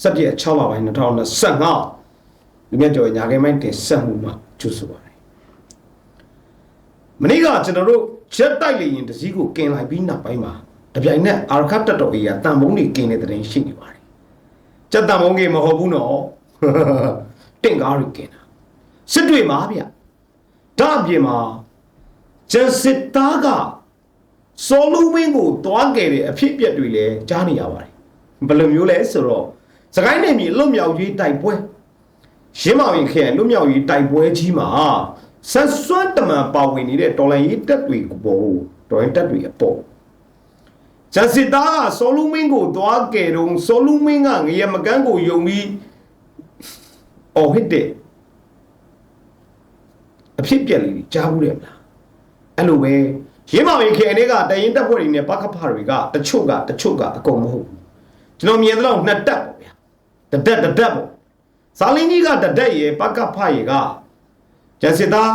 စက်ပြည့်6လပိုင်း2025လူမြတ်ကျော်ညာခဲမိုင်းတင်ဆက်မှုမှာကျူဆိုပါတယ်မနေ့ကကျွန်တော်တို့ချက်တိုက်လေရင်တစည်းကိုကင်လိုက်ပြီးနောက်ပိုင်းမှာတပြိုင်နက်အာရခတ်တက်တော်ကြီးကတန်မုံတွေကင်တဲ့တဲ့ရင်ရှိနေပါတယ်စက်တန်မုံကြီးမဟုတ်ဘူးနော်တင့်ကားတွေကင်တာစစ်တွေမှာဗျဒါအပြင်မှာကျန်စစ်သားကစောလူမင်းကိုတွားခဲ့တဲ့အဖြစ်အပျက်တွေလည်းကြားနေရပါတယ်ဘယ်လိုမျိုးလဲဆိုတော့ စကိုင်းနယ်မြေလွတ်မြောက်ရေးတိုက်ပွဲရင်းမောင်ရင်ခရိုင်လွတ်မြောက်ရေးတိုက်ပွဲကြီးမှာဆက်စွမ်းတမန်ပါဝင်နေတဲ့တော်လိုင်းရေးတပ်တွေကိုပေါ်တော်ရင်တပ်တွေအပေါ်ကျန်စစ်သားကစောလူမင်းကိုတွားခဲ့တော့စောလူမင်းကငရမကန်းကိုယုံပြီးအော်ဟစ်တဲ့အဖြစ်ပြက်လေးကြားဘူးတယ်မလားအဲ့လိုပဲရင်းမောင်ရင်ခရိုင်တွေကတရင်တပ်ဖွဲ့တွေနဲ့ပကဖတွေကတချို့ကတချို့ကအကုန်မဟုတ်ဘူးကျွန်တော်မြင်တဲ့လောက်နှစ်တက်ပေါ့ဗျာ တတက်တတက်ပေါ့ဇာလင်းကြီးကတတက်ရေပကဖရေကကျန်စစ်သား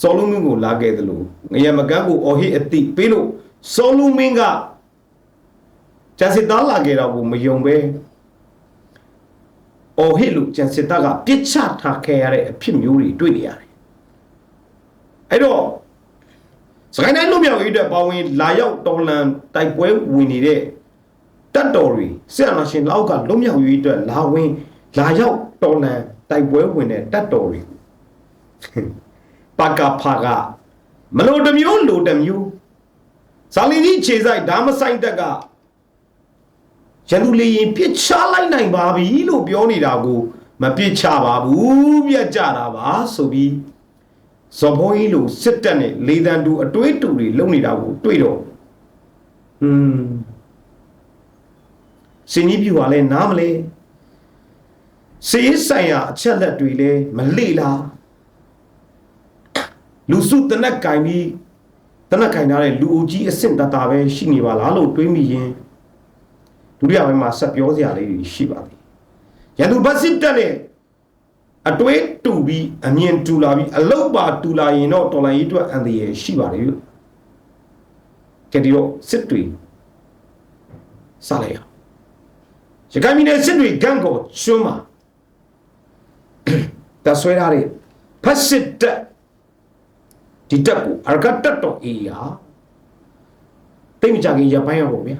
စောလူမင်းကိုလာခဲ့တယ်လို့ငရမကန်းကိုအော်ဟစ်အတိပေးလို့စောလူမင်းကကျန်စစ်သားလာခဲ့တော့ကိုမယုံပဲအော်ဟစ်လို့ကျန်စစ်သားကပြစ်ချထားခဲ့ရတဲ့အဖြစ်မျိုးတွေတွေ့နေရတယ်အဲ့တော့စကိုင်းတိုင်းလူမျိုးရေးအတွက်ပါဝင်လာရောက်တော်လန်တိုက်ပွဲဝင်နေတဲ့ တပ်တော်တွေစစ်အာဏာရှင်လောက်ကလွတ်မြောက်ရေးအတွက်လာဝင်လာရောက်တော်လန်တိုက်ပွဲဝင်တဲ့တပ်တော်တွေပကဖာကမလို့တစ်မျိုးလိုတစ်မျိုးဇာလင်းကြီးခြေဆိုင်ဓာမဆိုင်တက်ကရန်သူလေရင်ပြစ်ချလိုက်နိုင်ပါပြီလို့ပြောနေတာကိုမပြစ်ချပါဘူးပြက်ကြတာပါဆိုပြီးဇော်ဘုန်းကြီးလိုစစ်တပ်နဲ့လေတံတူအတွေးတူတွေလုံနေတာကိုတွေ့တော့ဟွန်း စင်ကြီးပြူကလည်းနားမလဲစေးဆိုင်ရာအချက်လက်တွေလည်းမလေလားလူစုတနက်ကင်ပြီးတနက်ကင်ထားတဲ့လူအုပ်ကြီးအဆင့်တတာပဲရှိနေပါလားလို့တွေးမိရင်ဒုတိယပိုင်းမှာဆက်ပြောစရာလေးတွေရှိပါသေးရန်သူဘတ်စစ်တက်တဲ့အတွဲတူပြီးအမြင်တူလာပြီးအလုတ်ပါတူလာရင်တော့တော်လိုင်းရေးအတွက်အန်တရယ်ရှိပါတယ်လို့ကဲဒီတော့စစ်တွေစလိုက်ရအောင် ရခိုင်ပြည်နယ်စစ်တွေဂန့်ကောကျွန်းမှာတဆွဲထားတဲ့ဖက်စစ်တက်ဒီတက်ကိုအရကတက်တော်အေးဟာတိတ်မကြခင်ရပိုင်းရပါဗျာ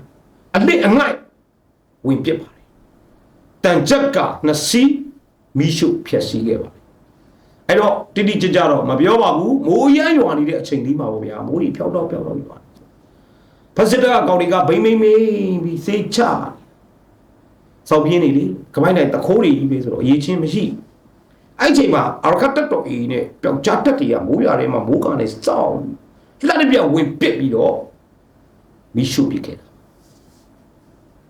အလစ်အငိုက်ဝင်ပြစ်ပါတယ်တန်ချက်ကနှစ်စီးမီးရှို့ဖျက်ဆီးခဲ့ပါတယ်အဲ့တော့တိတိကျကျတော့မပြောပါဘူးမိုးရမ်းရွာနေတဲ့အချိန်လေးမှာပေါ့ဗျာမိုးကြီးဖြောက်တော့ဖြောက်တော့ရွာဖက်စစ်တက်ကောင်တွေကဘိမ့်မိမ့်မိမ့်ပြီးစိတ်ချ စောက်ပြင်းနေလေကမိုင်းတိုင်းတခိုးတွေကြီးပဲဆိုတော့အရေးချင်းမရှိအဲ့ချိန်မှာအရကတက်တော်အေးနဲ့ပျောက်ကြားတက်တွေကမိုးရွာထဲမှာမိုးကနေစောင်းလက်တစ်ပြက်ဝင်ပစ်ပြီးတော့မီးရှို့ပစ်ခဲ့တာ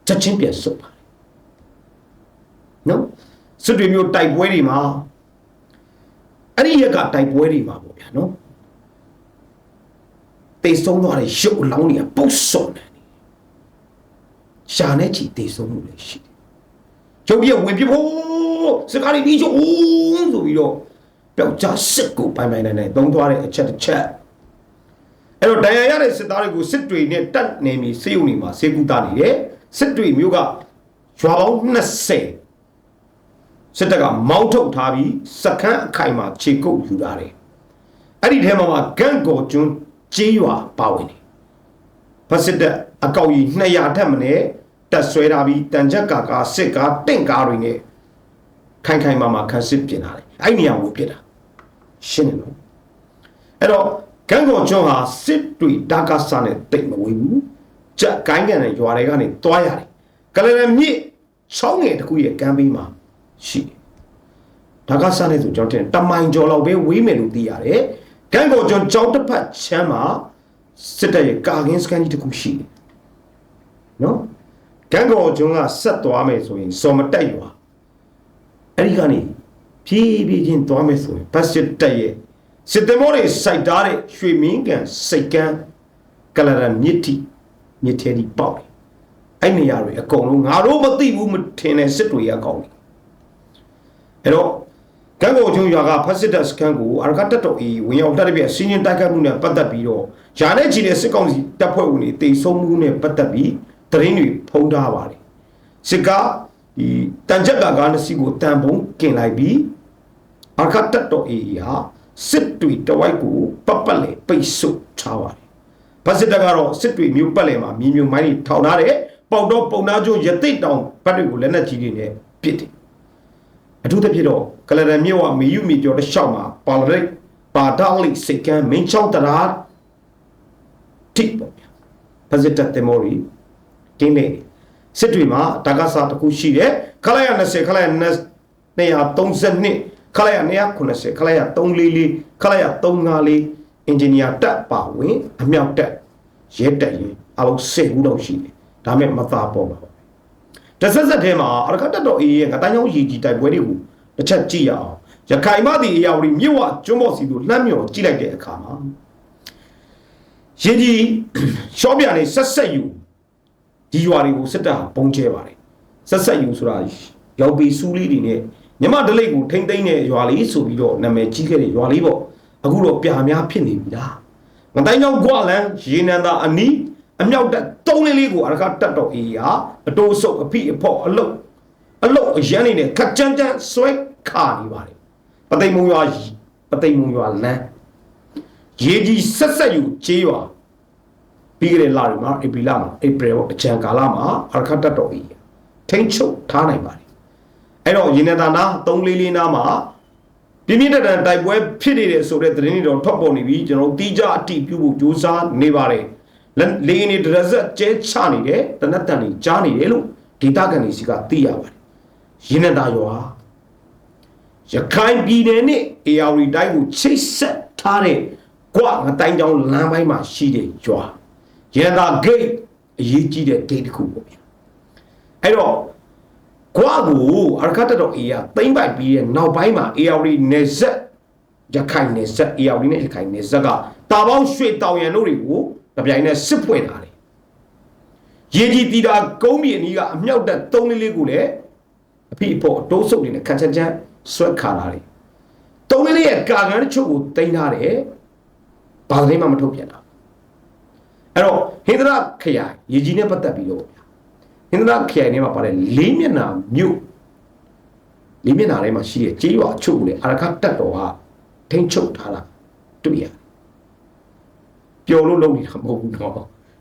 ချက်ချင်းပြန်ဆုတ်ပါတယ်နော်စစ်တွေမျိုးတိုက်ပွဲတွေမှာအဲ့ဒီရက်ကတိုက်ပွဲတွေမှာပေါ့ဗျာနော်တေဆုံးသွားတဲ့ရုပ်အလောင်းတွေကပုတ်ဆော့နေတယ်ရှာနဲ့ချီတေဆုံးမှုလည်းရှိတယ် ကျုပ်ပြဝင်ပြဖို့စကားတွေဒီချိုးဦးဆိုပြီးတော့ပျောက်ကြားစစ်ကိုပိုင်ပိုင်နိုင်နိုင်သုံးသွားတဲ့အချက်တစ်ချက်အဲ့တော့ဒဏ်ရာရတဲ့စစ်သားတွေကိုစစ်တွေနဲ့တက်နေမီစေုံနေမှာစေကူတာနေတယ်စစ်တွေမျိုးကရွာပေါင်း20စစ်တပ်ကမောင်းထုတ်ထားပြီးစခန်းအခိုင်မှာခြေကုပ်ယူတာတယ်အဲ့ဒီထဲမှာဂန့်ကော်ကျွန်းကြေးရွာပါဝင်တယ်ဖက်စစ်တပ်အကောက်ကြီး200ထက်မနည်း တက်ဆွဲထားပြီးတန်ချက်ကာကာစစ်ကားတင့်ကားတွေနဲ့ခိုင်ခိုင်မာမာခန်းစစ်ပြင်လာတယ်အဲ့နေရာကိုပြစ်တာရှင်းတယ်နော်အဲ့တော့ဂန့်ကော်ကျွန်းဟာစစ်တွေဒါကာဆာနဲ့တိတ်မဝေးဘူးကြက်ကိုင်းကန်တဲ့ရွာတွေကနေတွားရတယ်ကလရမြစ်ချောင်းငယ်တစ်ခုရဲ့ကမ်းဘေးမှာရှိတယ်ဒါကာဆာနဲ့ဆိုကျွန်တော်တင်တမိုင်ကျော်လောက်ပဲဝေးမယ်လို့သိရတယ်ဂန့်ကော်ကျွန်းကျောင်းတစ်ဖက်ချမ်းမှာစစ်တပ်ရဲ့ကာကင်းစကန်ကြီးတစ်ခုရှိတယ်နော် ဂန့်ကော်ကျွန်းကဆက်သွားမယ်ဆိုရင်စော်မတက်ရွာအဲ့ဒီကနေဖြည်းဖြည်းချင်းသွားမယ်ဆိုရင်ဘတ်စစ်တက်ရဲ့စစ်တမောတွေစိုက်ထားတဲ့ရွှေမင်းကန်စိတ်ကန်းကလရမြစ်တီမြစ်ထဲဒီပေါက်တယ်အဲ့နေရာတွေအကုန်လုံးငါတို့မသိဘူးမထင်တဲ့စစ်တွေအကောင်တယ်အဲ့တော့ကံကိုချုံရွာကဖက်စစ်တပ်စကန်ကိုအာရကတက်တော်အေးဝင်ရောက်တက်တဲ့ပြစီးရင်တိုက်ခတ်မှုနဲ့ပတ်သက်ပြီးတော့ယာနဲ့ချီတဲ့စစ်ကောင်စီတပ်ဖွဲ့ဝင်တွေတိတ်ဆုံးမှုနဲ့ပတ်သက်ပြီး သတင်းတွေဖုံးထားပါတယ်စစ်ကားဒီတန်ချက်ကာကားနှစ်စီးကိုတန်ပုံကင်လိုက်ပြီးအာခတ်တက်တော်အေးဟာစစ်တွေတဝိုက်ကိုပတ်ပတ်လေပိတ်ဆို့ထားပါတယ်။ဗစစ်တပ်ကတော့စစ်တွေမျိုးပတ်လေမှာမြေမြုံမိုင်းတွေထောင်ထားတယ်ပေါတော့ပုံနာကျိုးရသိတ်တောင်ဘတ်တွေကိုလက်နက်ကြီးတွေနဲ့ပစ်တယ်။အထူးသဖြင့်တော့ကလရန်မြို့ကမေယူမြေကျော်တစ်လျှောက်မှာပါလရိတ်ပါဒါလိစိတ်ကမ်းမင်းချောင်းတရာတိပေါ့ဗျာ။ဗစစ်တပ်တင်မော်ရီ ကင်းနေစစ်တွေမှာတက္ကစာတစ်ခုရှိတယ်ခလိုက်ရ20ခလိုက်ရ232ခလိုက်ရ290ခလိုက်ရ344ခလိုက်ရ354အင်ဂျင်နီယာတက်ပါဝင်အမြောက်တက်ရဲတက်ရင်အလုံး10ခုတော့ရှိတယ်ဒါမဲ့မသားပေါ်ပါဘူးတဆက်ဆက်ထဲမှာအရခတ်တက်တော်အေးရဲ့ကတိုင်းချောင်းရည်ကြီးတိုက်ပွဲတွေကိုတစ်ချက်ကြည့်ရအောင်ရခိုင်မသည့်အရာဝတီမြစ်ဝကျွန်းပေါ်စီကိုလှမ်းမြော်ကြည့်လိုက်တဲ့အခါမှာရင်းကြီးရှော့ပြန်နေဆက်ဆက်ယူ ဒီရွာတွေကိုစစ်တပ်ပုံကျဲပါတယ်ဆက်ဆက်ယူဆိုတာရောက်ပြီးစူးလေးတွေနဲ့မြမဒလိတ်ကိုထိမ့်သိမ့်တဲ့ရွာလေးဆိုပြီးတော့နာမည်ကြီးခဲ့တဲ့ရွာလေးပေါ့အခုတော့ပြာများဖြစ်နေပြီလားငတိုင်းကြောင့်ကွာလန်ရေနံသာအနီးအမြောက်တက်တုံးလေးလေးကိုအရခတက်တော့အေးဟာအတိုးဆုပ်အဖိအဖော့အလုတ်အလုတ်အရန်နေတဲ့ခက်ကြမ်းကြမ်းဆွဲခါနေပါတယ်ပသိမ်မုံရွာပသိမ်မုံရွာလမ်းရေကြီးဆက်ဆက်ယူချေးရွာ ပြီးကြတဲ့လတွေမှာဧပြီလမှာဧပြီပေါ့အကြံကာလမှာအရခတ်တက်တော်ကြီးထိမ့်ချုပ်ထားနိုင်ပါတယ်အဲ့တော့ရေနံသာနာ344နားမှာပြင်းပြင်းထန်ထန်တိုက်ပွဲဖြစ်နေတဲ့ဆိုတဲ့သတင်းတွေတော့ထွက်ပေါ်နေပြီကျွန်တော်တီးကြအတိပြုဖို့ကြိုးစားနေပါတယ်လေနေဒရဇက်ကျဲချနေတယ်တနတ်တန်ကြီးကြားနေတယ်လို့ဒေတာကန်တွေစီကသိရပါတယ်ရေနံသာရွာရခိုင်ပြည်နယ်နဲ့အေယာဝတီတိုင်းကိုချိတ်ဆက်ထားတဲ့ကွငတိုင်းတောင်လမ်းပိုင်းမှာရှိတဲ့ရွာ ရန်သာဂိတ်အရေးကြီးတဲ့ဂိတ်တစ်ခုပေါ့ဗျာအဲ့တော့ကွာကိုအရခတ်တော်အေးရသိမ့်ပိုက်ပြီးရဲ့နောက်ပိုင်းမှာ AR နေဆက်ရခိုင်နေဆက် AR နဲ့ရခိုင်နေဆက်ကတာပေါင်းရွှေတောင်ရန်တို့တွေကိုတပြိုင်နက်စစ်ဖွင့်လာတယ်ရေကြီးတီတာကုန်းမြေအနီးကအမြောက်တက်၃လေးလေးကိုလည်းအဖိအဖို့အတိုးဆုပ်နေနဲ့ခန်းချမ်းချမ်းဆွဲခါလာတယ်၃လေးလေးရဲ့ကာကန်တစ်ချို့ကိုတင်ထားတယ်ဘာသတင်းမှမထုတ်ပြန်တာ အဲ့တော့ဟင်္ဒရာခရိုင်ရေကြီးနဲ့ပတ်သက်ပြီးတော့ဗျာဟင်္ဒရာခရိုင်ထဲမှာပါတယ်လေးမျက်နှာမြို့လေးမျက်နှာထဲမှာရှိတဲ့ကြေးရွာအချို့ကိုလေအရခတ်တက်တော်ကထိန်းချုပ်ထားတာတွေ့ရတယ်ပျော်လို့လုပ်နေတာမဟုတ်ဘူးနော်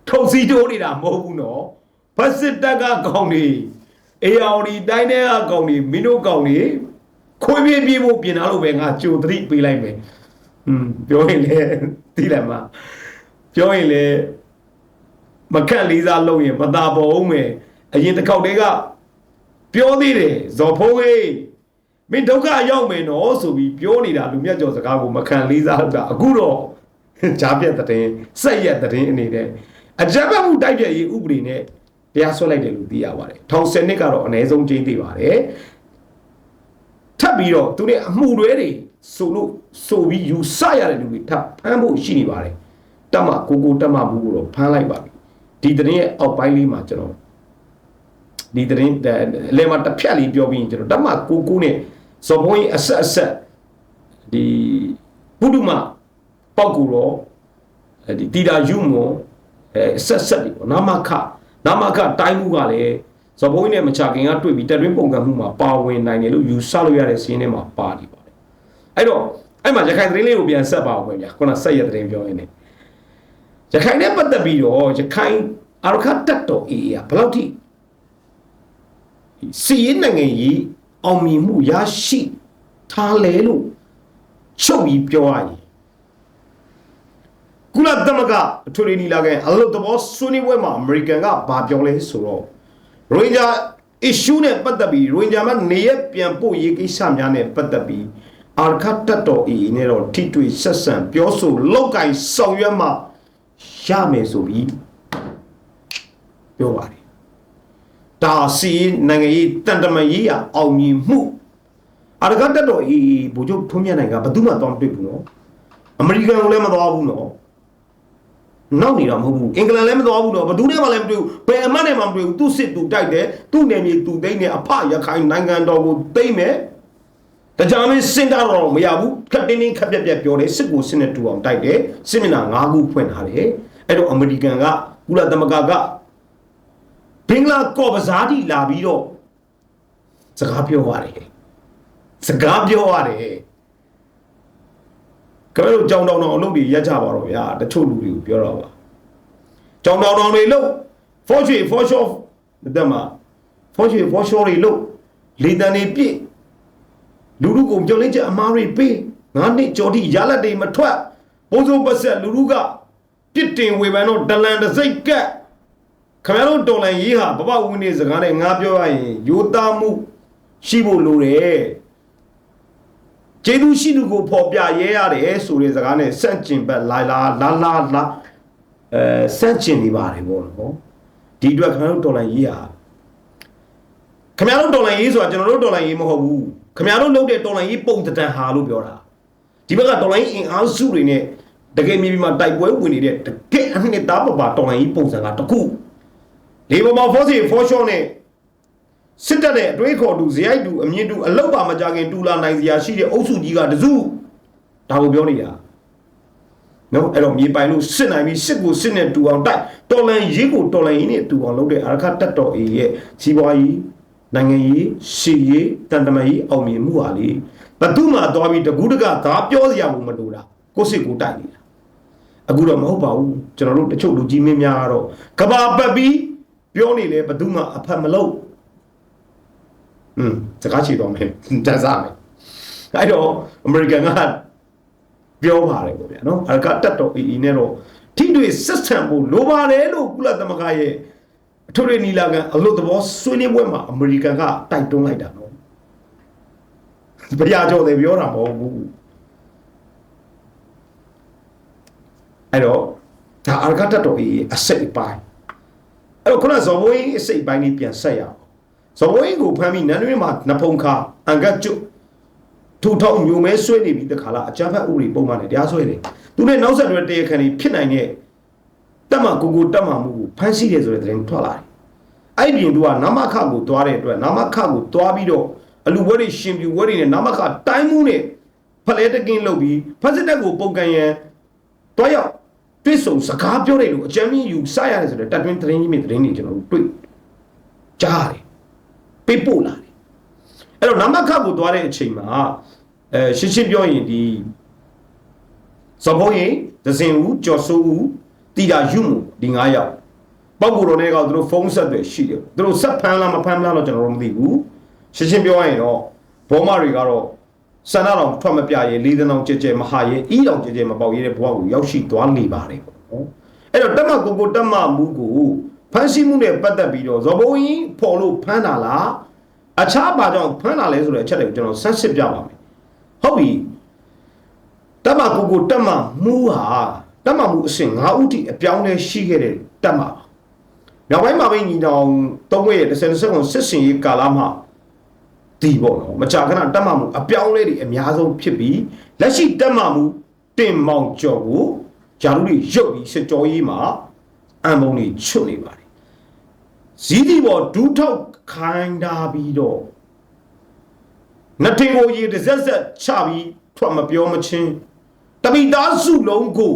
ထုံစီတိုးနေတာမဟုတ်ဘူးနော်ဘတ်စစ်တက်ကကောင်းနေအေယာဝတီတိုင်းထဲကကောင်းနေမင်းတို့ကောင်းနေခွေးပြေးပြေးဖို့ပြင်လာလို့ပဲငါကြိုသတိပေးလိုက်မယ်อืมပြောရင်လေသိတယ်မပြောရင်လေ မခက်လေးစားလုပ်ရင်မသာပေါ်အောင်မယ်အရင်တစ်ခေါက်တည်းကပြောသေးတယ်ဇော်ဖိုးကြီးမင်းဒုက္ခရောက်မယ်နော်ဆိုပြီးပြောနေတာလူမြတ်ကျော်စကားကိုမခံလေးစားတာအခုတော့ဂျားပြက်တဲ့စက်ရက်တဲ့အနေနဲ့အကြမ်းဖက်မှုတိုက်ပြည့်ရေးဥပဒေနဲ့တရားစွဲလိုက်တယ်လို့သိရပါတယ်ထောင်စနစ်ကတော့အ ਨੇ ဆုံးကျင်းသေးပါတယ်ထပ်ပြီးတော့သူနဲ့အမှုတွေတွေဆိုလို့ဆိုပြီးယူဆရတဲ့လူတွေထပ်ဖမ်းဖို့ရှိနေပါတယ်တမကိုကိုတမဘူးကိုတော့ဖမ်းလိုက်ပါပြီ ဒီသတင်းရဲ့အောက်ပိုင်းလေးမှာကျွန်တော်ဒီသတင်းလဲမှာတစ်ဖြတ်လေးပြောပြီးရင်ကျွန်တော်တမကိုကိုနဲ့ဇော်ဘုံကြီးအဆက်အဆက်ဒီဘုဒ္ဓမပောက်ကူတော့ဒီတီတာယူမွန်အဲဆက်ဆက်ဒီပေါ့နာမခနာမခတိုင်းမှုကလည်းဇော်ဘုံကြီးနဲ့မချခင်ကတွေ့ပြီးတက်တွင်းပုံကံမှုမှာပါဝင်နိုင်တယ်လို့ယူဆလို့ရတဲ့စီးရင်ထဲမှာပါနေပါတယ်အဲ့တော့အဲ့မှာရခိုင်သတင်းလေးကိုပြန်ဆက်ပါအောင်ခင်ဗျာခုနဆက်ရသတင်းပြောရင်းနဲ့ ရခိုင်နဲ့ပတ်သက်ပြီးတော့ရခိုင်အာရခတ်တက်တော်အေးရဘယ်လောက်ထိစီးရင်နိုင်ငံကြီးအောင်မြင်မှုရရှိထားလဲလို့ချုပ်ပြီးပြောရရင်ကုလသမဂ္ဂအထွေထွေညီလာခံအလုပ်သဘောဆွေးနွေးပွဲမှာအမေရိကန်ကဘာပြောလဲဆိုတော့ရိုဟင်ဂျာ issue နဲ့ပတ်သက်ပြီးရိုဟင်ဂျာမနေရပြန်ပို့ရေးကိစ္စများနဲ့ပတ်သက်ပြီးအာရခတ်တက်တော်အေးနဲ့တော့ထိတွေ့ဆက်ဆံပြောဆိုလောက်ကင်ဆောင်ရွက်မှ ရမယ်ဆိုပြီးပြောပါတယ်ဒါစီနိုင်ငံရေးတန်တမာရေးရအောင်မြင်မှုအာရခတ်တက်တော်အေးဘိုလ်ချုပ်ထွန်းမြတ်နိုင်ကဘယ်သူမှတော့မတွေ့ဘူးနော်အမေရိကန်ကိုလည်းမသွားဘူးနော်နောက်နေတာမဟုတ်ဘူးအင်္ဂလန်လည်းမသွားဘူးတော့ဘယ်သူနဲ့မှလည်းမတွေ့ဘူးဘယ်အမတ်နဲ့မှမတွေ့ဘူးသူ့စစ်သူတိုက်တယ်သူ့နယ်မြေသူသိမ်းတယ်အဖရခိုင်နိုင်ငံတော်ကိုသိမ်းမယ် တကြမင်းစင်တာတော့မရဘူးခက်တင်းတင်းခက်ပြက်ပြက်ပြောတယ်စစ်ကိုစစ်နဲ့တူအောင်တိုက်တယ်စစ်မျက်နှာ၅ခုဖွင့်ထားတယ်အဲ့တော့အမေရိကန်ကကုလသမဂ္ဂကဘင်္ဂလားကော့ပဇာတိလာပြီးတော့စကားပြောရတယ်စကားပြောရတယ်ကဲလို့ကြောင်တောင်တောင်အလုပ်တွေရက်ကြပါတော့ဗျာတချို့လူတွေကိုပြောတော့ပါကြောင်တောင်တောင်တွေလို့ for sure for sure တဲ့မှာ for sure for sure တွေလို့လေတန်တွေပြည့် လူလူကိုပြောလင်းချက်အမားတွေပေးငါနှစ်ကြော်တိရလက်တွေမထွက်ပုံစုံပတ်ဆက်လူလူကပြစ်တင်ဝေဖန်တော့ဒလန်တစိတ်ကက်ခင်ဗျားတို့တော်လန်ရေးဟာဘဘဝင်းနေစကားနဲ့ငါပြောရရင်ယူသားမှုရှိဖို့လိုတယ်ကျေးဇူးရှိသူကိုဖော်ပြရဲရတယ်ဆိုတဲ့စကားနဲ့စန့်ကျင်ဘက်လာလာလာလာလာအဲစန့်ကျင်နေပါတယ်ပေါ့နော်ဒီအတွက်ခင်ဗျားတို့တော်လန်ရေးဟာခင်ဗျားတို့တော်လန်ရေးဆိုတာကျွန်တော်တို့တော်လန်ရေးမဟုတ်ဘူး ခင်ဗျားတို့လုပ်တဲ့တော်လန်ရေးပုံတံဟာလို့ပြောတာဒီဘက်ကတော်လန်ရေးအင်အားစုတွေနဲ့တကယ်မြေပြင်မှာတိုက်ပွဲဝင်နေတဲ့တကယ်အနှစ်သားပပါတော်လန်ရေးပုံစံကတခုလေပေါ်မှာ force for sure နဲ့စစ်တပ်နဲ့အတွေးခေါ်တူဇယိုက်တူအမြင့်တူအလောက်ပါမကြခင်တူလာနိုင်စရာရှိတဲ့အုပ်စုကြီးကတစုဒါကိုပြောနေတာနော်အဲ့တော့မြေပိုင်လို့စစ်နိုင်ပြီးစစ်ကိုစစ်နဲ့တူအောင်တိုက်တော်လန်ရေးကိုတော်လန်ရေးနဲ့တူအောင်လုပ်တဲ့အာရခတက်တော်အေရဲ့စီးပွားရေး နိုင်ငံရေးစီရေးတန်တမာရေးအောင်မြင်မှုဟာလေဘသူမှသွားပြီးတကူးတကသာပြောစရာဘူးမလိုတာကိုစစ်ကိုတိုက်နေတာအခုတော့မဟုတ်ပါဘူးကျွန်တော်တို့တချို့လူကြီးမင်းများကတော့ကဘာပတ်ပြီးပြောနေလေဘသူမှအဖက်မလုပ်อืมစကားချီတော့မယ်တန်းစားမယ်အဲ့တော့အမေရိကန်ကပြောပါတယ်ပေါ့ဗျာနော်အကတက်တော်အီအီနဲ့တော့ထိတွေ့ဆက်ဆံဖို့လိုပါတယ်လို့ကုလသမဂ္ဂရဲ့ အထွေထွေနီလာကန်အလို့သဘောဆွေးနွေးပွဲမှာအမေရိကန်ကတိုက်တွန်းလိုက်တာနော်ဗျာကြော်တယ်ပြောတာမဟုတ်ဘူးအဲ့တော့ဒါအကတက်တော်အီအစိတ်အပိုင်းအဲ့တော့ခုနဇော်ဘွေးအစိတ်ပိုင်းလေးပြန်ဆက်ရအောင်ဇော်ဘွေးကိုဖမ်းပြီးနန်းတွင်းမှာနဖုံခါအန်ကတ်ကျွတ်ထူထောင်မျိုးမဲဆွဲနေပြီးတခါလာအကြမ်းဖက်ဥပဒေပုံမှန်နဲ့တရားစွဲတယ်သူနဲ့နောက်ဆက်တွဲတရားခံတွေဖြစ်နိုင်တဲ့ တက်မကိုကိုတက်မမှုကိုဖမ်းဆီးတယ်ဆိုတဲ့သတင်းထွက်လာတယ်အဲ့ဒီပြင်သူကနမခကိုသွားတဲ့အတွက်နမခကိုသွားပြီးတော့အလူဘွဲတွေရှင်ပြူဘွဲတွေနဲ့နမခတိုင်းမှုနဲ့ဖလဲတကင်းလုပ်ပြီးဖက်စစ်တပ်ကိုပုံကန်ရန်တွားရောက်တွစ်ဆုံစကားပြောတယ်လို့အကြမ်းမြင့်ယူစရတယ်ဆိုတဲ့တက်တွင်းသတင်းကြီးမြင့်သတင်းတွေကျွန်တော်တို့တွေ့ကြားတယ်ပေးပို့လာတယ်အဲ့တော့နမခကိုသွားတဲ့အချိန်မှာအဲရှင်းရှင်းပြောရင်ဒီဇဘုံရင်ဒဇင်ဦးကျော်စိုးဦး တီတာယူမှုဒီ9ယောက်ပောက်ကိုတော်တွေကသူတို့ဖုန်းဆက်တွေရှိတယ်သူတို့ဆက်ဖမ်းလားမဖမ်းလားတော့ကျွန်တော်တို့မသိဘူးရှင်းရှင်းပြောရရင်တော့ဘောမတွေကတော့စန္ဒတော်ထွက်မပြရဲလေးသနောင်ကြဲကြဲမဟာရဲအီးတော်ကြဲကြဲမပေါက်ရဲတဲ့ဘဝကိုရောက်ရှိသွားနေပါတယ်ပေါ့နော်အဲ့တော့တက်မကိုကိုတက်မမှုကိုဖမ်းဆီးမှုနဲ့ပတ်သက်ပြီးတော့ဇဘုံရင်ဖော်လို့ဖမ်းတာလားအခြားဘာကြောင့်ဖမ်းတာလဲဆိုတဲ့အချက်တွေကိုကျွန်တော်ဆက်စစ်ပြပါမယ်ဟုတ်ပြီတမကိုကိုတက်မမူဟာ တက်မမူအဆင့်9ဦးထိအပြောင်းလဲရှိခဲ့တဲ့တက်မပါနောက်ပိုင်းမှာပဲညီတောင်သုံးဝဲရဲ့30စက္ကန့်စစ်စင်ရေးကာလမှာဒီပေါ့နော်မကြာခဏတက်မမူအပြောင်းလဲတွေအများဆုံးဖြစ်ပြီးလက်ရှိတက်မမူတင်မောင်ကျော်ကိုဂျာလူတွေရုပ်ပြီးစစ်ကြောရေးမှာအံပုံတွေချွတ်နေပါတယ်ဇီးဒီပေါ်ဒူးထောက်ခိုင်းတာပြီးတော့နှစ်ထင်ကိုရေတစ်ဆက်ဆက်ချပြီးထွက်မပြောမချင်းတပိသားစုလုံးကို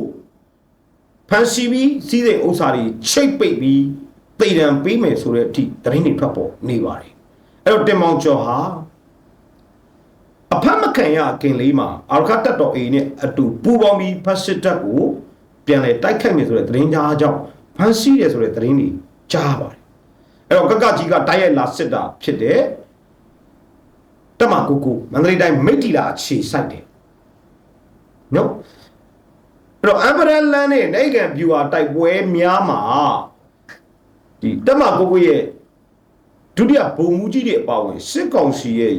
ဖန်စီပြီးစီးတဲ့ဥစ္စာတွေချိတ်ပိတ်ပြီးတိတ်တံပေးမယ်ဆိုတဲ့အထိတရင်တွေထွက်ပေါ်နေပါတယ်အဲ့တော့တင်မောင်ကျော်ဟာအဖက်မခံရခင်လေးမှာအာရခတက်တော်အေနဲ့အတူပူပေါင်းပြီးဖတ်စစ်တပ်ကိုပြန်လဲတိုက်ခိုက်မယ်ဆိုတဲ့သတင်းကြားကြောင့်ဖန်စီတယ်ဆိုတဲ့သတင်းတွေကြားပါတယ်အဲ့တော့ကကကြီးကတိုက်ရိုက်လာစစ်တာဖြစ်တယ်တမကိုကိုမန္တလေးတိုင်းမိတ်တီလာအခြေစိုက်တယ်နော် အဲ့တော့အမ်ဘရန်လန်နဲ့နိုင်ငံဗျူဟာတိုက်ပွဲများမှာဒီတမကိုကိုရဲ့ဒုတိယဘုံမူကြီးတွေအပါဝင်စစ်ကောင်စီရဲ့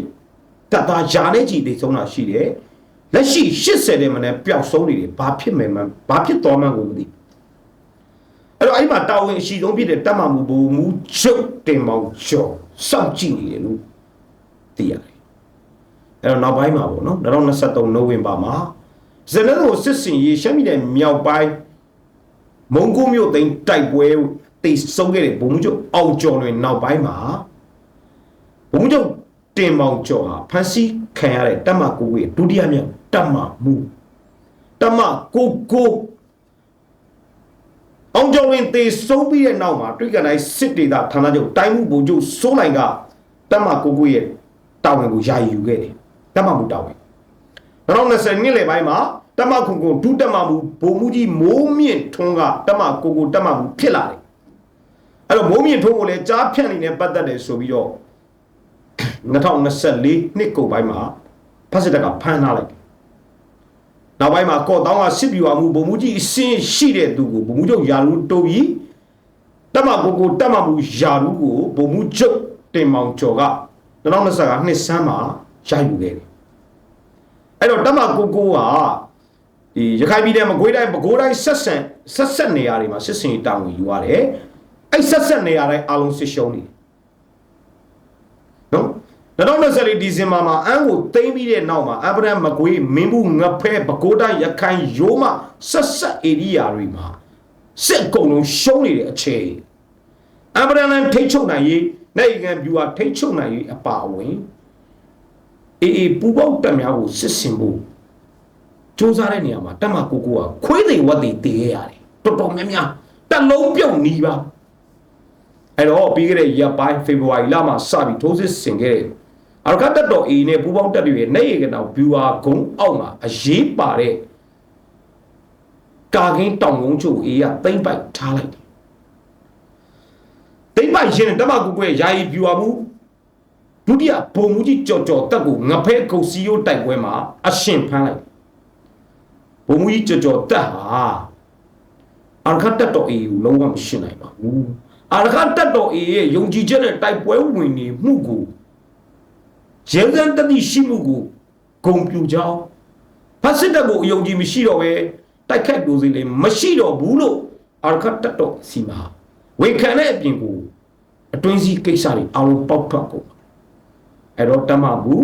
တပ်သားယာနဲ့ကြီးတိတ်ဆုံးတာရှိတယ်လက်ရှိ80တဲ့မနဲ့ပျောက်ဆုံးနေတယ်ဘာဖြစ်မယ်မှဘာဖြစ်သွားမှန်းကိုမသိအဲ့တော့အဲ့မှာတာဝန်အရှိဆုံးဖြစ်တဲ့တပ်မမှုဘုံမူချုပ်တင်မောင်ကျော်စောင့်ကြည့်နေတယ်လို့သိရတယ်အဲ့တော့နောက်ပိုင်းမှာပေါ့နော်2023နိုဝင်ဘာမှာ ဇနကိုစစ်စင်ရေးရှမ်းပြည်နယ်မြောက်ပိုင်းမုံကိုမြို့သိန်းတိုက်ပွဲတိတ်ဆုံးခဲ့တဲ့ဘုံချုပ်အောင်ကျော်လွင်နောက်ပိုင်းမှာဘုံချုပ်တင်မောင်ကျော်ဟာဖန်စီခံရတဲ့တမကိုဝေဒုတိယမြောက်တမမှုတမကိုကိုအောင်ကျော်ရင်သေဆုံးပြီးတဲ့နောက်မှာတွေ့ကန်တိုင်းစစ်ဒေသဌာနချုပ်တိုင်းမှုဗိုလ်ချုပ်စိုးနိုင်ကတက်မကိုကိုရဲ့တာဝန်ကိုယာယီယူခဲ့တယ်တက်မမှုတာဝန် 2020နှစ်လယ်ပိုင်းမှာတက်မခုံကုံဒုတက်မမှုဗိုလ်မှူးကြီးမိုးမြင့်ထွန်းကတက်မကိုကိုတက်မမှုဖြစ်လာတယ်အဲ့တော့မိုးမြင့်ထွန်းကိုလည်းကြားဖြန့်နေနဲ့ပတ်သက်တယ်ဆိုပြီးတော့2024နှစ်ကုန်ပိုင်းမှာဖက်စစ်တပ်ကဖမ်းထားလိုက်တယ်နောက်ပိုင်းမှာကော့တောင်းကစစ်ပြူအောင်မှုဗိုလ်မှူးကြီးအစင်းရှိတဲ့သူကိုဗိုလ်မှူးချုပ်ယာလူတိုးပြီးတက်မကိုကိုတက်မမှုယာလူကိုဗိုလ်မှူးချုပ်တင်မောင်ကျော်က2025နှစ်ဆန်းမှာရယူခဲ့တယ် အဲ့တော့တက်မကိုကိုကဒီရခိုင်ပြည်နယ်မကွေးတိုင်းပဲခူးတိုင်းဆက်ဆန်ဆက်ဆက်နေရာတွေမှာစစ်စင်တောင်းဝင်ယူရတယ်အဲ့ဆက်ဆက်နေရာတိုင်းအလုံးစစ်ရှုံးနေတယ်နော်2024ဒီဇင်ဘာမှာအန်းကိုသိမ်းပြီးတဲ့နောက်မှာအဗရန်မကွေးမင်းဘူးငဖဲပဲခူးတိုင်းရခိုင်ရိုးမဆက်ဆက်ဧရိယာတွေမှာစစ်ကုံလုံးရှုံးနေတဲ့အချိန်အဗရန်လန်ထိတ်ချုပ်နိုင်ရေးနိုင်ငံပြူဟာထိတ်ချုပ်နိုင်ရေးအပါအဝင် အေးအေးပူပေါက်တက်များကိုစစ်စင်ဖို့စူးစမ်းတဲ့နေရာမှာတက်မကိုကိုကခွေးသိဝတ်သိတည်ခဲ့ရတယ်တော်တော်များများတက်လုံးပြုတ်နီးပါအဲ့တော့ပြီးခဲ့တဲ့ရက်ပိုင်းဖေဖော်ဝါရီလမှာစပြီးထိုးစစ်ဆင်ခဲ့တယ်အရကတက်တော်အေနဲ့ပူပေါင်းတက်တွေရဲ့နေရကနောက်ဗျူဟာဂုံအောက်မှာအရေးပါတဲ့ကာကင်းတောင်ကုန်းချုပ်အေးကသိမ့်ပိုက်ထားလိုက်တယ်သိမ့်ပိုက်ရှင်တက်မကိုကိုရဲ့ယာယီဗျူဟာမှု ဒုတိယဘုံမူကြီးကြော်ကြော်တက်ကိုငဖဲကုတ်စီယိုတိုက်ပွဲမှာအရှင်ဖမ်းလိုက်ဘုံမူကြီးကြော်ကြော်တက်ဟာအရကတက်တော်အေကိုလုံးဝမရှင်းနိုင်ပါဘူးအရကတက်တော်အေရဲ့ယုံကြည်ချက်နဲ့တိုက်ပွဲဝင်နေမှုကိုရဲစံတတိရှိမှုကိုဂုံပြူကြောင်းဖတ်စစ်တပ်ကိုအယုံကြည်မရှိတော့ပဲတိုက်ခတ်လို့စီလေမရှိတော့ဘူးလို့အရကတက်တော်စီမှာဝန်ခံတဲ့အပြင်ကိုအတွင်းစည်းကိစ္စတွေအလုံးပေါက်ထွက်ကုန် အဲ့တော့တမမှု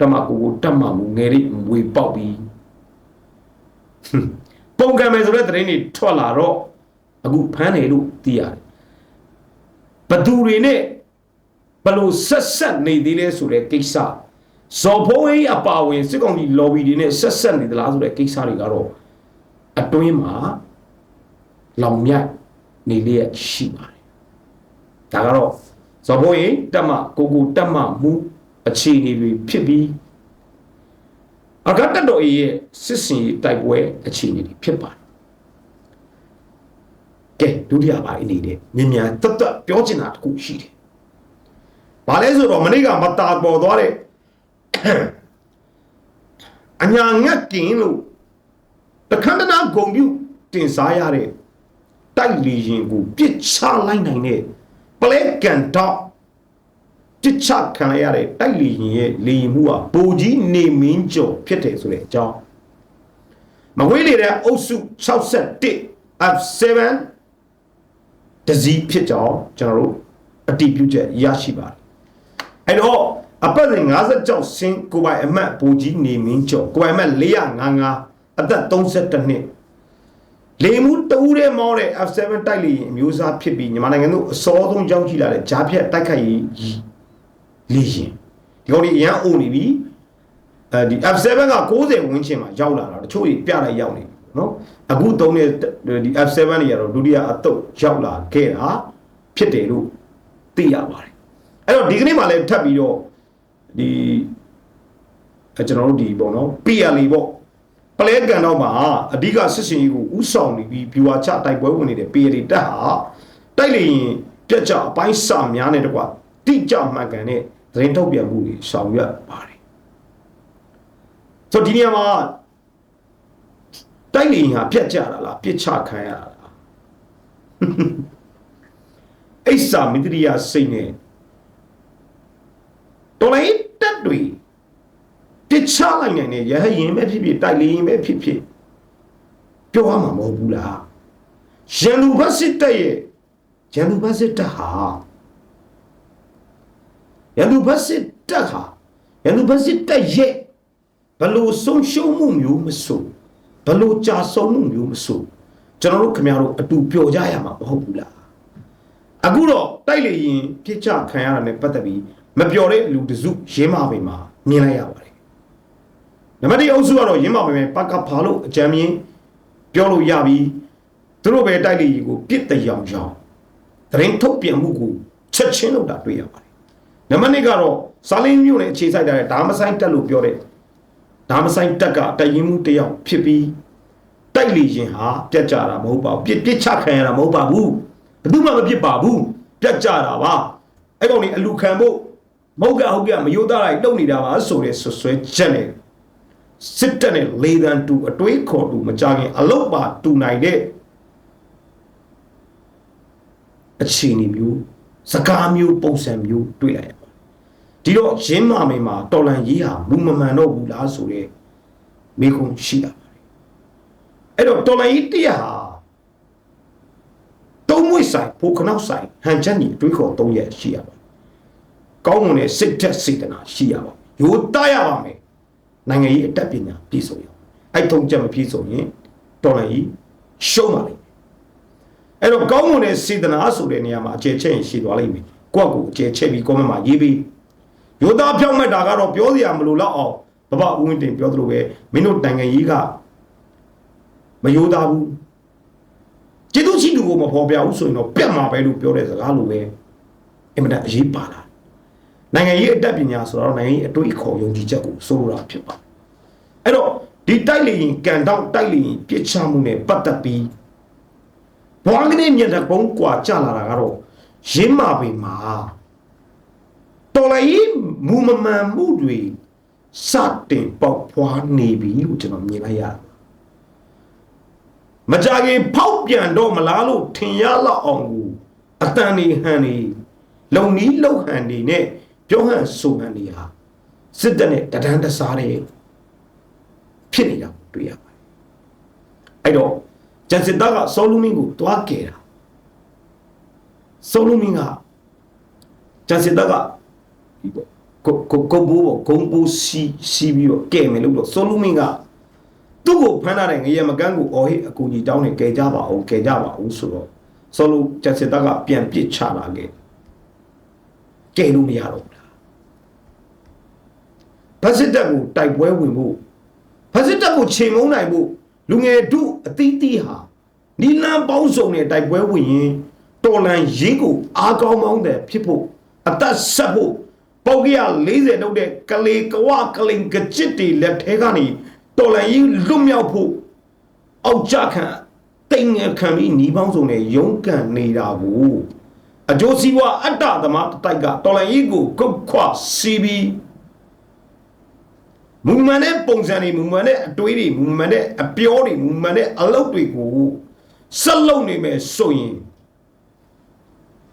တမကိုကိုတမမှုငယ်လေးဝေပေါက်ပြီးပုံကံမယ်ဆိုတဲ့သတင်းတွေထွက်လာတော့အခုဖမ်းတယ်လို့သိရတယ်ဘသူတွေနဲ့ဘလို့ဆက်ဆက်နေသေးလဲဆိုတဲ့ကိစ္စဇော်ဖိုးရေးအပါဝင်စစ်ကောင်ကြီး lobby တွေနဲ့ဆက်ဆက်နေသလားဆိုတဲ့ကိစ္စတွေကတော့အတွင်းမှာလောင်မြတ်နေလျက်ရှိပါတယ်ဒါကတော့ ဇော်ဖိုးရေးတက်မကိုကိုတက်မမှုအခြေအနေတွေဖြစ်ပြီးအကတ်တတော်ရဲ့စစ်စင်ရေးတိုက်ပွဲအခြေအနေတွေဖြစ်ပါတယ်ကဲဒုတိယပိုင်းအနေနဲ့မြင်မြန်တတ်တတ်ပြောချင်တာတခုရှိတယ်။ဘာလဲဆိုတော့မနေ့ကမတာပေါ်သွားတဲ့အညာငက်กินလို့တခန္ဓနာဂုံပြုတင်စားရတဲ့တိုက်လီရင်ကိုပြစ်ချလိုက်နိုင်တဲ့ ပလဲကန်တော့ပြစ်ချခံရတဲ့တိုက်လီရင်ရဲ့လေရင်မှုဟာဘိုကြီးနေမင်းကျော်ဖြစ်တယ်ဆိုတဲ့အကြောင်းမဝေးလေတဲ့အုပ်စု61 F7 တစည်းဖြစ်ကြောင်းကျွန်တော်တို့အတည်ပြုချက်ရရှိပါတယ်အဲ့တော့အပတ်စဉ်56ဆင်းကိုပိုင်အမတ်ဘူကြီးနေမင်းကျော်ကိုပိုင်အမတ်455အသက်32နှစ် လေမှုတူးတဲ့မောတဲ့ F7 တိုက်လေရင်အမျိုးအစားဖြစ်ပြီးမြန်မာနိုင်ငံတို့အစောဆုံးကြောင်းကြည့်လာတဲ့ဂျားဖြတ်တိုက်ခိုက်ရေးလေရင်ဒီကောင်ကြီးအရန်အုံနေပြီအဲဒီ F7 က60ဝန်းကျင်မှာရောက်လာတာတချို့ကြီးပြလိုက်ရောက်နေနော်အခုသုံးတဲ့ဒီ F7 တွေကတော့ဒုတိယအတုပ်ရောက်လာခဲ့တာဖြစ်တယ်လို့သိရပါတယ်အဲ့တော့ဒီကနေ့မှလည်းထပ်ပြီးတော့ဒီအဲကျွန်တော်တို့ဒီပေါ့နော် PLA ပေါ့ ပလဲကန်တော့မှာအဓိကစစ်စင်ကြီးကိုဥဆောင်နေပြီး viewer ချတိုက်ပွဲဝင်နေတဲ့ PLA တက်ဟာတိုက်လေရင်ပြက်ကြအပိုင်းစများနေတကွာတိကျမှန်ကန်တဲ့သတင်းထုတ်ပြန်မှုတွေဆောင်ရွက်ပါတယ်ဆိုဒီနေရာမှာတိုက်လေရင်ဟာပြက်ကြတာလားပြစ်ချခံရတာလားအိဆာမိတရိယစိတ်နဲ့တော်လိုက်တက်တွေ ပြစ်ချလိုက်နိုင်တဲ့ရဟရင်ပဲဖြစ်ဖြစ်တိုက်လေရင်ပဲဖြစ်ဖြစ်ပြောရမှာမဟုတ်ဘူးလားရန်လူဘတ်စစ်တက်ရဲ့ရန်လူဘတ်စစ်တက်ဟာရန်လူဘတ်စစ်တက်ဟာရန်လူဘတ်စစ်တက်ရဲ့ဘလို့ဆုံးရှုံးမှုမျိုးမဆိုဘလို့ကြာဆုံးမှုမျိုးမဆိုကျွန်တော်တို့ခင်ဗျားတို့အတူပျော်ကြရမှာမဟုတ်ဘူးလားအခုတော့တိုက်လေရင်ပြစ်ချခံရတာနဲ့ပတ်သက်ပြီးမပျော်တဲ့လူတစုရင်းမပင်မှာမြင်လိုက်ရပါတယ် နံပါတ်1အုပ်စုကတော့ရင်းမပင်ပကဖာလို့အကြမ်းမြင်ပြောလို့ရပြီးသူတို့ပဲတိုက်လေကြီးကိုပြစ်တရောင်ရောင်သတင်းထုတ်ပြန်မှုကိုချက်ချင်းလုပ်တာတွေ့ရပါတယ်နံပါတ်1ကတော့စာလင်းမြို့နယ်အခြေစိုက်တဲ့ဒါမဆိုင်တက်လို့ပြောတဲ့ဒါမဆိုင်တက်ကတရင်မှုတစ်ယောက်ဖြစ်ပြီးတိုက်လေရင်ဟာပြတ်ကြတာမဟုတ်ပါဘူးပြစ်ပြစ်ချခံရတာမဟုတ်ပါဘူးဘယ်သူမှမပြစ်ပါဘူးပြတ်ကြတာပါအဲ့ကောင်นี่အလူခံဖို့မဟုတ်ကဟုတ်ကမယိုးသားလိုက်တုံနေတာပါဆိုရဲဆွဆွဲချက်နေ စစ်တပ်နဲ့လေတံတူအတွေးခေါ်တူမကြခင်အလုတ်ပါတူနိုင်တဲ့အခြေအနေမျိုးစကားမျိုးပုံစံမျိုးတွေ့လိုက်ရပါတယ်ဒီတော့ရင်းမာမေမှာတော်လန်ကြီးဟာမူမမှန်တော့ဘူးလားဆိုတဲ့မိကုံရှိတာပါတယ်အဲ့တော့တော်လန်ကြီးတရားဟာတုံးမွေ့ဆိုင်ဖိုခနောက်ဆိုင်ဟန်ချက်ညီအတွေးခေါ်၃ရက်ရှိရပါတယ်ကောင်းမွန်တဲ့စိတ်သက်စေတနာရှိရပါရိုးသားရပါမယ် နိုင်ငံရေးအတတ်ပညာပြည့်စုံရအောင်အဲ့ထုံချက်မပြည့်စုံရင်တော်လန်ကြီးရှုံးပါလိမ့်မယ်အဲ့တော့ကောင်းမွန်တဲ့စေတနာဆိုတဲ့နေရာမှာအခြေချက်ရင်ရှိသွားလိမ့်မယ်ကိုယ့်ကိုအခြေချက်ပြီး comment မှာရေးပြီးရိုးသားဖြောင်းမဲ့တာကတော့ပြောစရာမလိုတော့အောင်ဘဘဦးဝင်းတင်ပြောသလိုပဲမင်းတို့နိုင်ငံရေးကမရိုးသားဘူးကျေသူရှိသူကိုမဖော်ပြဘူးဆိုရင်တော့ပြတ်မှာပဲလို့ပြောတဲ့စကားလိုပဲအင်မတန်အရေးပါလာ နိုင်ငံရေးအတတ်ပညာဆိုတော့နိုင်ငံရေးအတွေ့အခေါ်ယုံကြည်ချက်ကိုဆိုလိုတာဖြစ်ပါအဲ့တော့ဒီတိုက်လေရင်ကန်တော့တိုက်လေရင်ပြစ်ချမှုနဲ့ပတ်သက်ပြီးဘွားကနေမြက်တဲ့ဘုံကွာကြလာတာကတော့ရင်းမာပေမှာတော်လိုက်မူမမှန်မှုတွေစတင်ပေါက်ဖွားနေပြီလို့ကျွန်တော်မြင်လိုက်ရတယ်မကြခင်ဖောက်ပြန်တော့မလားလို့ထင်ရလောက်အောင်ကိုအတန်နေဟန်နေလုံနီးလုံဟန်နေနဲ့ ပြောဟန်ဆိုဟန်နေဟာစစ်တပ်နဲ့တဒန်းတစားတဲ့ဖြစ်နေတာတွေ့ရပါတယ်အဲ့တော့ကျန်စစ်သားကစောလူမင်းကိုတွားကြတာစောလူမင်းကကျန်စစ်သားကဒီပေါ့ကိုကိုကိုဘူပေါ့ဂုံပူစီစီပြီးတော့ကဲမယ်လို့တော့စောလူမင်းကသူ့ကိုဖမ်းထားတဲ့ငရေမကန်းကိုအော်ဟစ်အကူကြီးတောင်းနေကဲကြပါအောင်ကဲကြပါအောင်ဆိုတော့စောလူကျန်စစ်သားကပြန်ပစ်ချလာခဲ့ကဲလို့မရတော့ ဘူးလားဗတ်စစ်တပ်ကိုတိုက်ပွဲဝင်ဖို့ဗတ်စစ်တပ်ကိုချိန်မုံနိုင်ဖို့လူငယ်တို့အသီးသီးဟာနီလန်းပေါင်းစုံနဲ့တိုက်ပွဲဝင်ရင်တော်လန်ရင်းကိုအားကောင်းမောင်းတဲ့ဖြစ်ဖို့အသက်ဆက်ဖို့ပေါက်ကရ40လောက်တဲ့ကလေးကဝကလင်ကကြစ်တွေလက်ထဲကနေတော်လန်ရင်လွတ်မြောက်ဖို့အောက်ကြခံတိမ်ငယ်ခံပြီးညီပေါင်းစုံနဲ့ရုန်းကန်နေတာကိုအကျိုးစီးပွားအတ္တသမားတိုက် ကတော်လန်ရင်ကိုကုတ်ခွစီးပြီး မူမှန်တဲ့ပုံစံတွေမူမှန်တဲ့အတွေးတွေမူမှန်တဲ့အပြောတွေမူမှန်တဲ့အလုပ်တွေကိုဆက်လုပ်နေမယ်ဆိုရင်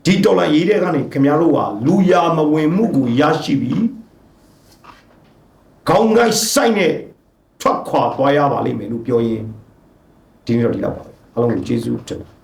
ဒီဒေါ်လာရေးတဲ့ကနေခင်ဗျားတို့ဟာလူရမဝင်မှုကိုရရှိပြီးခေါင်းကိုက်ဆိုင်နဲ့ထွက်ခွာသွားရပါလိမ့်မယ်လို့ပြောရင်ဒီနေ့တော့ဒီလောက်ပါပဲအားလုံးကိုကျေးဇူးတင်ပါတယ်